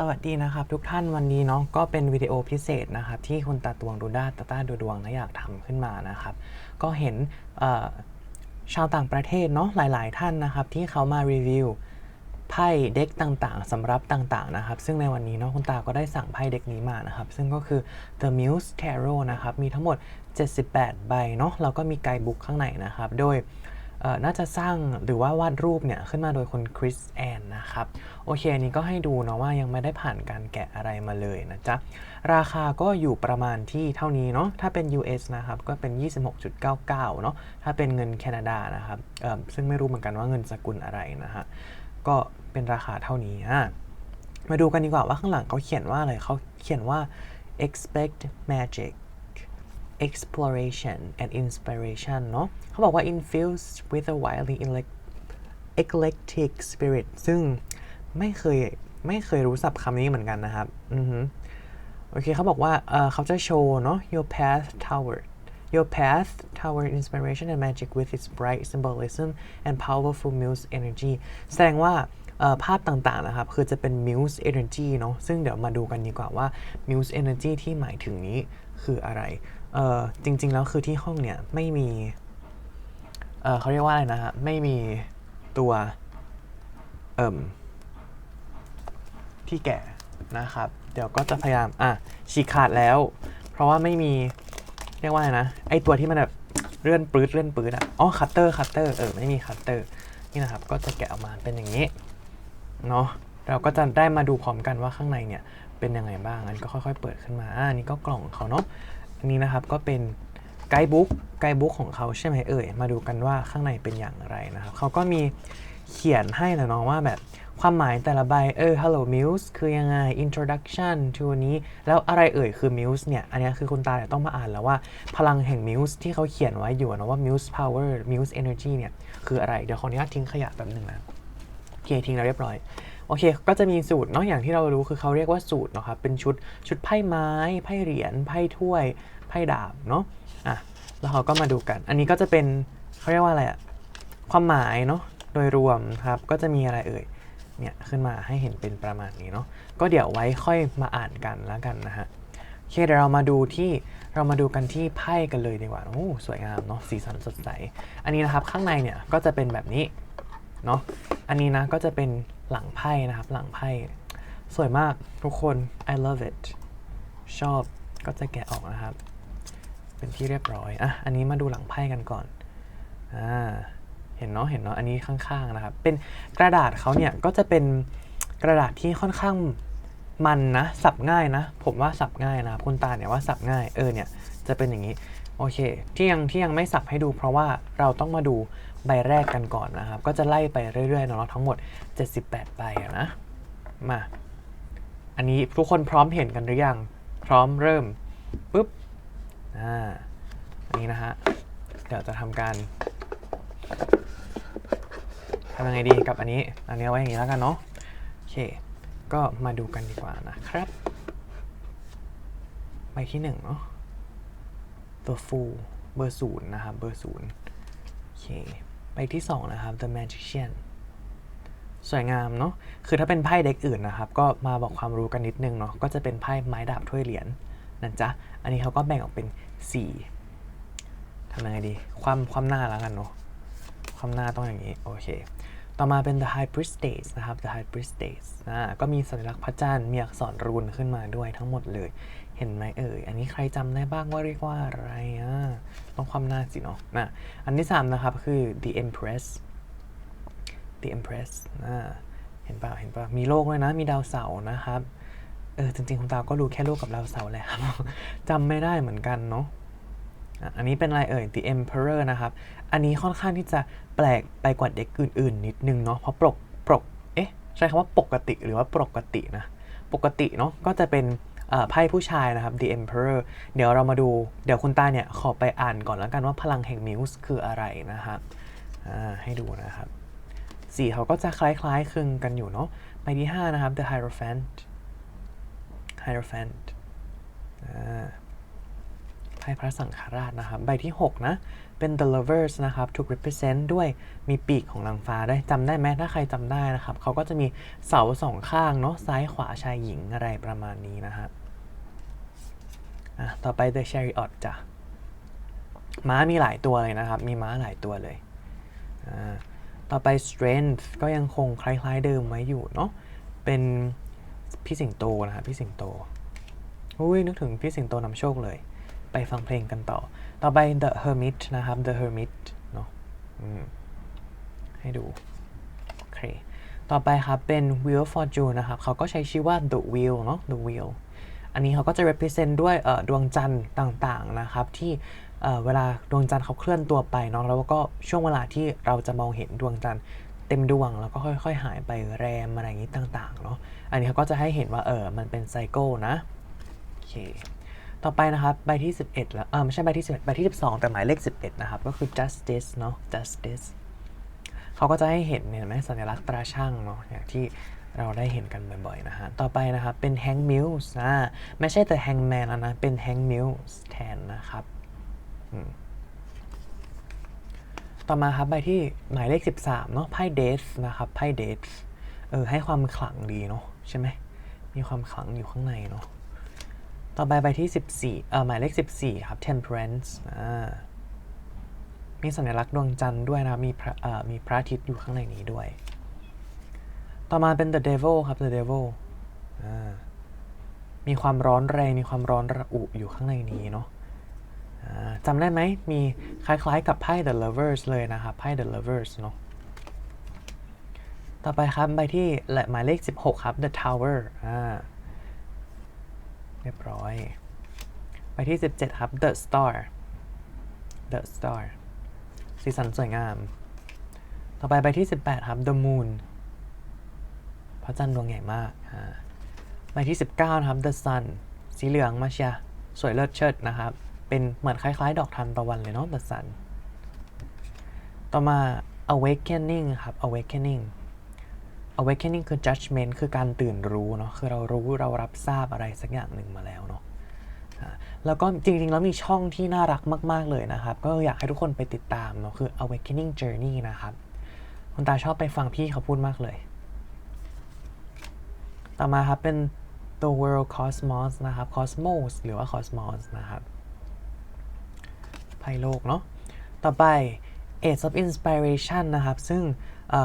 สวัสดีนะครับทุกท่านวันนี้เนาะก็เป็นวิดีโอพิเศษนะครับที่คุณตาตวงดูด้าตาต้าดูดวงนะอยากทำขึ้นมานะครับ ก็เห็นชาวต่างประเทศเนาะหลาย ๆ ท่านนะครับที่เขามารีวิวไพ่เด็กต่างๆสำรับต่างๆนะครับ ซึ่งในวันนี้เนาะคุณตาก็ได้สั่งไพ่เด็กนี้มานะครับ ซึ่งก็คือ The Muse Tarot นะครับมีทั้งหมด 78 ใบเนาะแล้วก็มีไกด์บุ๊กข้างในนะครับ โดย น่าจะสร้างหรือว่าวาดรูปเนี่ยขึ้นมาโดยคนคริสแอนนะครับ โอเคอันนี้ก็ให้ดูเนาะว่ายังไม่ได้ผ่านการแกะอะไรมาเลยนะจ๊ะ ราคาก็อยู่ประมาณที่เท่านี้เนาะถ้าเป็น US นะครับก็เป็น 26.99 เนาะถ้าเป็นเงินแคนาดานะครับเออซึ่งไม่รู้เหมือนกันว่าเงินสกุลอะไรนะฮะก็เป็นราคาเท่านี้อะมาดูกันดีกว่าว่าข้างหลังเขาเขียนว่าอะไรเขาเขียนว่า expect magic exploration and inspiration เนอะเขาบอกว่า infused with a wildly eclectic spirit ซึ่งไม่เคยไม่เคยรู้ศัพท์คำนี้เหมือนกันนะครับอือฮึโอเคเขาบอกว่าเออเขาจะโชว์เนาะ your path toward your path toward inspiration and magic with its bright symbolism and powerful muse energy แสดงว่าภาพต่างๆนะครับ คือจะเป็น muse energy เนาะซึ่งเดี๋ยวมาดูกันดีกว่าว่า muse energy ที่หมายถึงนี้คืออะไร เออจริง ๆ แล้วคือที่ห้องเนี่ยไม่มี เออเขาเรียกว่าอะไรนะฮะ ไม่มีตัว เอิ่มที่แกะนะครับ เดี๋ยวก็จะพยายาม อะ ฉีกขาดแล้ว เพราะว่าไม่มี เรียกว่าอะไรนะ ไอตัวที่มันแบบเลื่อนปื๊ดเลื่อนปื๊ดอะ อ๋อ คัตเตอร์ คัตเตอร์ เออ ไม่มีคัตเตอร์ นี่นะครับ ก็จะแกะออกมาเป็นอย่างนี้ เนาะเราก็จะได้มาดูพร้อมกันว่าข้างในเนี่ยเป็นยังไงบ้างอันนก็ค่อย ๆ เปิดขึ้นมา อ่านี่ก็กล่องของเขาเนาะ อันนี้นะครับก็เป็นไกด์บุ๊กไกด์บุ๊กของเขาใช่ไหมเอ่ย มาดูกันว่าข้างในเป็นอย่างไรนะครับ เขาก็มีเขียนให้แหละเน้องว่าแบบความหมายแต่ละใบเออ hello muse คือยังไง introduction to นี้ แล้วอะไรเอ่ยคือ muse เนี่ย อันนี้คือคุณตาต้องมาอ่านแล้วว่าพลังแห่ง muse ที่เขาเขียนไว้อยู่นะว่า muse power muse energy เนี่ย คืออะไร เดี๋ยวขออนุญาตทิ้งขยะแบบหนึ่งนะโอเคทิ้งแล้วเรียบร้อย โอเค ก็จะมีสูตรเนาะอย่างที่เรารู้คือเขาเรียกว่าสูตรเนาะครับเป็นชุดชุดไพ่ไม้ไพ่เหรียญไพ่ถ้วยไพ่ดาบเนาะอะแล้วเขาก็มาดูกัน อันนี้ก็จะเป็นเขาเรียกว่าอะไรอะความหมายเนาะโดยรวมครับก็จะมีอะไรเอ่ยเนี่ยขึ้นมาให้เห็นเป็นประมาณนี้เนาะก็เดี๋ยวไว้ค่อยมาอ่านกันแล้วกันนะฮะโอเคเดี๋ยวเรามาดูที่เรามาดูกันที่ไพ่กันเลยดีกว่าโอ้สวยงามเนาะสีสันสดใส อันนี้นะครับข้างในเนี่ยก็จะเป็นแบบนี้เนาะอันนี้นะก็จะเป็น หลังไพ่นะครับ หลังไพ่สวยมากทุกคน I love it ชอบก็จะแกะออกนะครับ เป็นที่เรียบร้อยอะอันนี้มาดูหลังไพ่กันก่อนอ่าเห็นเนาะเห็นเนาะอันนี้ข้างๆนะครับ เป็นกระดาษเขาเนี่ยก็จะเป็นกระดาษที่ค่อนข้างมันนะสับง่ายนะ ผมว่าสับง่ายนะครับคุณตาเนี่ยว่าสับง่ายเออเนี่ยจะเป็นอย่างนี้โอเค ที่ยังที่ยังไม่สับให้ดูเพราะว่าเราต้องมาดู ใบแรกกันก่อนนะครับ ก็จะไล่ไปเรื่อยๆเนาะทั้งหมด 78 ใบนะ มา อันนี้ทุกคนพร้อมเห็นกันหรือยัง พร้อมเริ่มปุ๊บ อ่า อันนี้นะฮะ เดี๋ยวจะทำการทำยังไงดีกับอันนี้ อันนี้ไว้อย่างนี้แล้วกันเนาะ โอเค ก็มาดูกันดีกว่านะครับ ใบที่หนึ่งเนาะ ตัวฟูเบอร์ศูนย์นะครับ เบอร์ศูนย์โอเค ใบที่สองนะครับ The Magician สวยงามเนาะ คือถ้าเป็นไพ่เด็กอื่นนะครับ ก็มาบอกความรู้กันนิดนึงเนาะ ก็จะเป็นไพ่ไม้ดาบถ้วยเหรียญนั่นจ๊ะอันนี้เขาก็แบ่งออกเป็น 4ทำยังไงดี ความความหน้าแล้วกันเนาะ ความหน้าต้องอย่างนี้ โอเค ต่อมาเป็น The High Priestess นะครับ The High Priestess อ่า ก็มีสัญลักษณ์พระจันทร์ มีอักษรรูนขึ้นมาด้วยทั้งหมดเลย เห็นไหมเอ่ย อันนี้ใครจำได้บ้างว่าเรียกว่าอะไรอะต้องความหน้าสิเนาะนะ อันที่ 3 นะครับ คือ The Empress The Empress อ่าเห็นเปล่าเห็นเปล่ามีโลกด้วยนะ มีดาวเสาร์นะครับ เออ จริงๆ คุณตาก็รู้แค่โลกกับดาวเสาร์แหละครับจำไม่ได้เหมือนกันเนาะอันนี้เป็นอะไรเอ่ย The Emperor นะครับ อันนี้ค่อนข้างที่จะแปลกไปกว่าเด็กอื่น ๆ นิดนึงเนาะ เพราะปกปก เอ๊ะ ใช้คำว่าปกติหรือว่าปกตินะ ปกติเนาะ ก็จะเป็น ไพ่ผู้ชายนะครับ The Emperor เดี๋ยวเรามาดู เดี๋ยวคุณตาเนี่ยขอไปอ่านก่อนแล้วกันว่าพลังแห่งมิวส์คืออะไรนะครับให้ดูนะครับสีเขาก็จะคล้ายๆคลึงกันอยู่เนาะใบที่ 5 นะครับ The Hierophant Hierophant อ่พระสังฆราชนะครับ ใบที่ 6 นะ เป็น the lovers นะครับถูก represent ด้วยมีปีกของนางฟ้าได้จำได้ไหมถ้าใครจำได้นะครับเขาก็จะมีเสาสองข้างเนาะซ้ายขวาชายหญิงอะไรประมาณนี้นะฮะอะต่อไป the chariot จ้ะม้ามีหลายตัวเลยนะครับ มีม้าหลายตัวเลยอ่าต่อไป strength ก็ยังคงคล้ายๆเดิมไว้อยู่เนาะเป็นพี่สิงโตนะครับพี่สิงโตอุ้ยนึกถึงพี่สิงโตนำโชคเลย ไปฟังเพลงกันต่อ ต่อไป The Hermit นะครับ The Hermit เนาะให้ดู โอเค ต่อไปครับ เป็น Wheel of Fortune นะครับ เขาก็ใช้ชื่อว่า The Wheel เนาะ The Wheel อันนี้เขาก็จะ represent ด้วยดวงจันทร์ต่างๆนะครับ ที่เอ่อเวลาดวงจันทร์เขาเคลื่อนตัวไปเนาะแล้วก็ช่วงเวลาที่เราจะมองเห็นดวงจันทร์เต็มดวงแล้วก็ค่อย ๆ หายไปแรมอะไรอย่างนี้ต่างๆเนาะอันนี้เขาก็จะให้เห็นว่าเออมันเป็นไซเคิลนะโอเค ต่อไปนะครับใบที่ 11 แล้วเออไม่ใช่ใบที่11ใบที่ 12 แต่หมายเลข 11 นะครับ ก็คือ justice เนาะ justice เขาก็จะให้เห็นเนี่ยเห็นไหมสัญลักษณ์ตราช่างเนาะอย่างที่เราได้เห็นกันบ่อยๆนะฮะ ต่อไปนะครับ เป็น hang mills อ่าไม่ใช่แต่ hangman แล้วนะ เป็น hang mills แทนนะครับต่อมาครับใบที่หมายเลข 13 เนาะไพ่ death นะครับไพ่ death เออให้ความขลังดีเนาะใช่ไหมมีความขลังอยู่ข้างในเนาะ ต่อไปใบที่ 14เอ่อหมายเลข 14 ครับ temperance อ่ามีสัญลักษณ์ดวงจันทร์ด้วยนะมีพระเอ่อมีพระอาทิตย์อยู่ข้างในนี้ด้วย ต่อมาเป็น the devil ครับ the devil อ่ามีความร้อนแรงมีความร้อนระอุอยู่ข้างในนี้เนาะอ่าจำได้ไหมมีคล้ายๆกับไพ่ the lovers เลยนะครับไพ่ the lovers เนาะต่อไปครับใบที่หมายเลข 16 ครับ the tower อ่า เรียบร้อย ไปที่ 17 ครับ The Star The Star สีสันสวยงาม ต่อไปไปที่ 18 ครับ The Moon พระจันทร์ดวงใหญ่มากไปที่ 19 ครับ The Sun สีเหลืองมาเชียสวยเลิศเชิดนะครับ เป็นเหมือนคล้ายๆ ดอกทานตะวันเลยเนาะ The Sun ต่อมา Awakening ครับ Awakening awakening คือ judgment คือการตื่นรู้เนาะคือเรารู้เรารับทราบอะไรสักอย่างหนึ่งมาแล้วเนาะแล้วก็จริงๆ แล้วมีช่องที่น่ารักมาก ๆ เลยนะครับ ก็อยากให้ทุกคนไปติดตามเนาะคือ awakening journey นะครับคุณตาชอบไปฟังพี่เขาพูดมากเลย ต่อมาครับเป็น the world cosmos นะครับ cosmos หรือว่า cosmos นะครับไพ่โลกเนาะต่อไป Age of Inspiration นะครับ ซึ่ง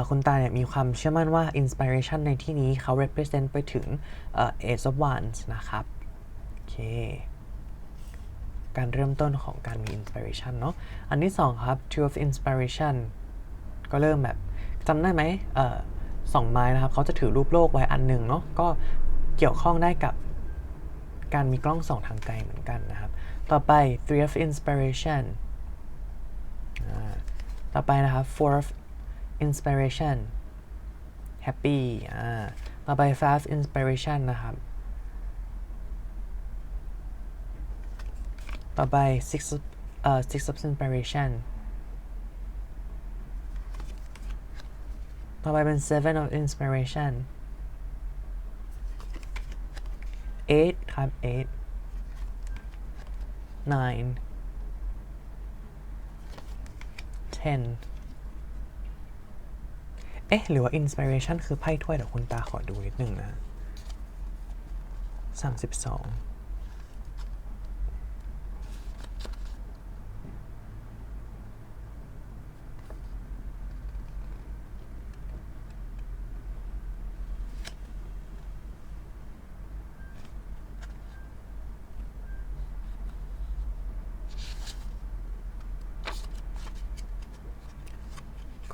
คุณตาเนี่ยมีความเชื่อมั่นว่า Inspiration ในที่นี้เขา represent ไปถึงเอ่อ Age of Wands นะครับโอเคการเริ่มต้นของการมี Inspiration เนาะอันที่สองครับ Two of Inspiration ก็เริ่มแบบจำได้ไหมออสองไม้นะครับเขาจะถือรูปโลกไว้อันหนึ่งเนาะก็เกี่ยวข้องได้กับการมีกล้องส่องทางไกลเหมือนกันนะครับ ต่อไป Three of Inspiration ต่อไปนะครับ Four of Inspiration Happy อ่า ต่อไป Five of Inspiration นะครับ ต่อไป Six of เอ่อ Six of Inspiration ต่อไปเป็น Seven of Inspiration Eight ครับ Eight Nine Ten เอ๊ะ หรือว่า inspiration คือไพ่ถ้วยเดี๋ยวคุณตาขอดูนิดนึงนะสามสิบสอง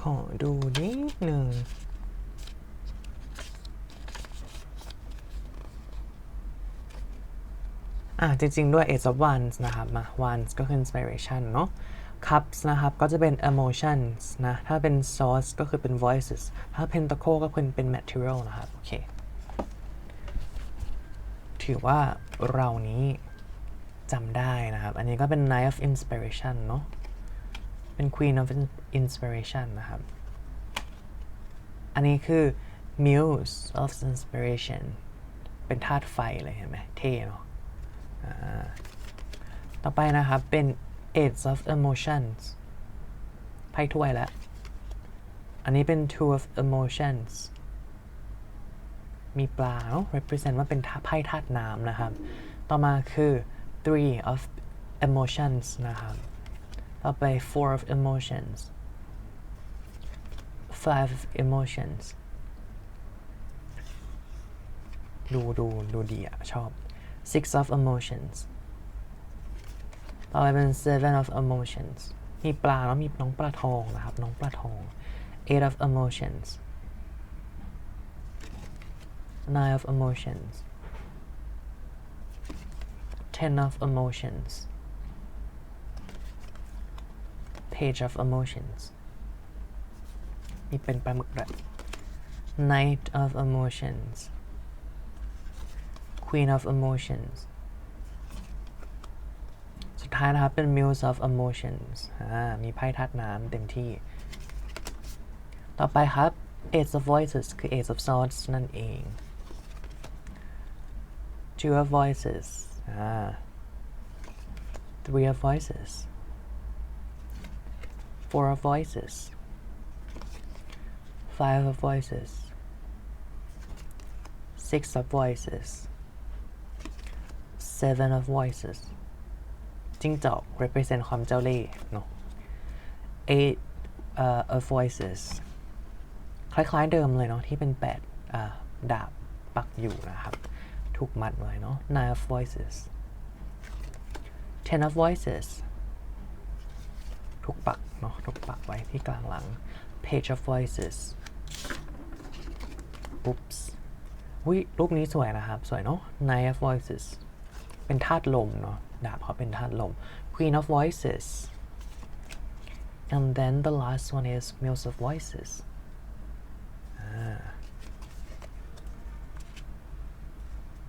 ขอดูนิดหนึ่ง อะจริง ๆ ด้วย Ace of Wands นะครับมา Wands ก็คือ inspiration เนาะ Cups นะครับ ก็จะเป็น emotions นะ ถ้าเป็น Swords ก็คือเป็น voices ถ้า Pentacle ก็คือเป็น material นะครับ โอเค ถือว่าเรานี้จำได้นะครับ อันนี้ก็เป็น Knight of Inspiration เนาะ เป็น Queen of Inspiration นะครับ อันนี้คือ Muse of Inspiration เป็นธาตุไฟเลยเห็นไหมเท่เนาะ ต่อไปนะครับเป็น Eight of Emotions ไพ่ถ้วยแล้ว อันนี้เป็น Two of Emotions มีปลาเนาะ represent ว่าเป็นไพ่ธาตุน้ำนะครับ ต่อมาคือ Three of Emotions นะครับ ต่อไป Four of Emotions Five of Emotions ดูดูดูดีอะชอบ Six of Emotions ต่อไปเป็น Seven of Emotions มีปลาแล้วมีน้องปลาทองนะครับ น้องปลาทอง Eight of Emotions Nine of Emotions Ten of Emotions Page of Emotions มีเป็นปลาหมึกด้วย Knight of Emotions Queen of Emotions สุดท้ายนะครับเป็น Muse of Emotions อ่ามีไพ่ธาตุน้ำเต็มที่ ต่อไปครับ Ace of Voices คือ Ace of Swords นั่นเอง Two of Voices อ่า Three of Voices Four of Voices Five of Voices Six of Voices Seven of Voices จิ้งจอก represent ความเจ้าเล่ห์เนาะ Eight uh, of Voices คล้ายๆเดิมเลยเนาะที่เป็นแปดอ่าดาบปักอยู่นะครับ ถูกมัดไว้เนาะ Nine of Voices Ten of Voices ถูกปักเนาะถูกปักไว้ที่กลางหลัง Page of Voices Oops อุ้ยรูปนี้สวยนะครับ สวยเนาะ Nine of Voices เป็นธาตุลมเนาะดาบเขาเป็นธาตุลม Queen of Voices and then the last one is Muse of Voices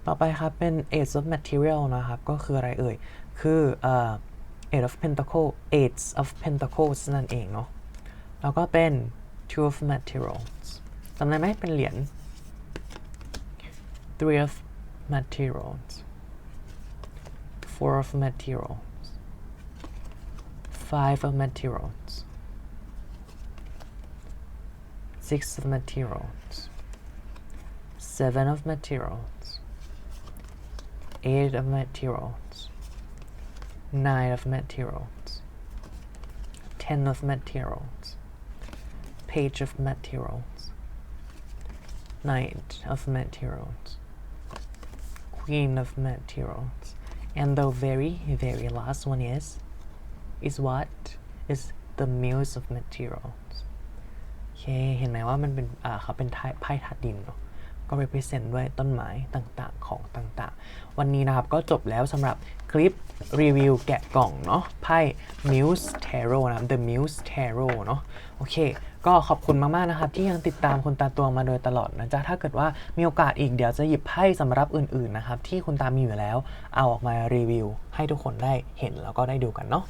ต่อไปครับ เป็น Ace of Material นะครับ ก็คืออะไรเอ่ย คือเอ่อ Eight of Pentacle Eight of Pentacles นั่นเองเนาะ แล้วก็เป็น Two of Materials จำได้ไหมเป็นเหรียญ Three of Materials Four of Materials Five of Materials Six of Materials Seven of Materials Eight of Materials Nine of Materials Ten of Materials Page of Materials Knight of Materials Queen of Materials and the very very last one is is what is the Muse of Materials โอเค เห็นไหมว่ามันเป็น อ่าเขาเป็นไพ่ไพ่ธาตุดินเนาะ ก็ represent ด้วยต้นไม้ต่างๆ ของต่างๆ วันนี้นะครับก็จบแล้วสำหรับคลิปรีวิวแกะกล่องเนาะไพ่ Muse Tarot นะ The Muse Tarot เนาะโอเค ก็ขอบคุณมาก ๆ นะครับ ที่ยังติดตามคุณตาตวงมาโดยตลอดนะจ๊ะ ถ้าเกิดว่ามีโอกาสอีกเดี๋ยวจะหยิบไพ่สำหรับอื่น ๆ นะครับ ที่คุณตามีอยู่แล้ว เอาออกมารีวิว ให้ทุกคนได้เห็นแล้วก็ได้ดูกันเนาะ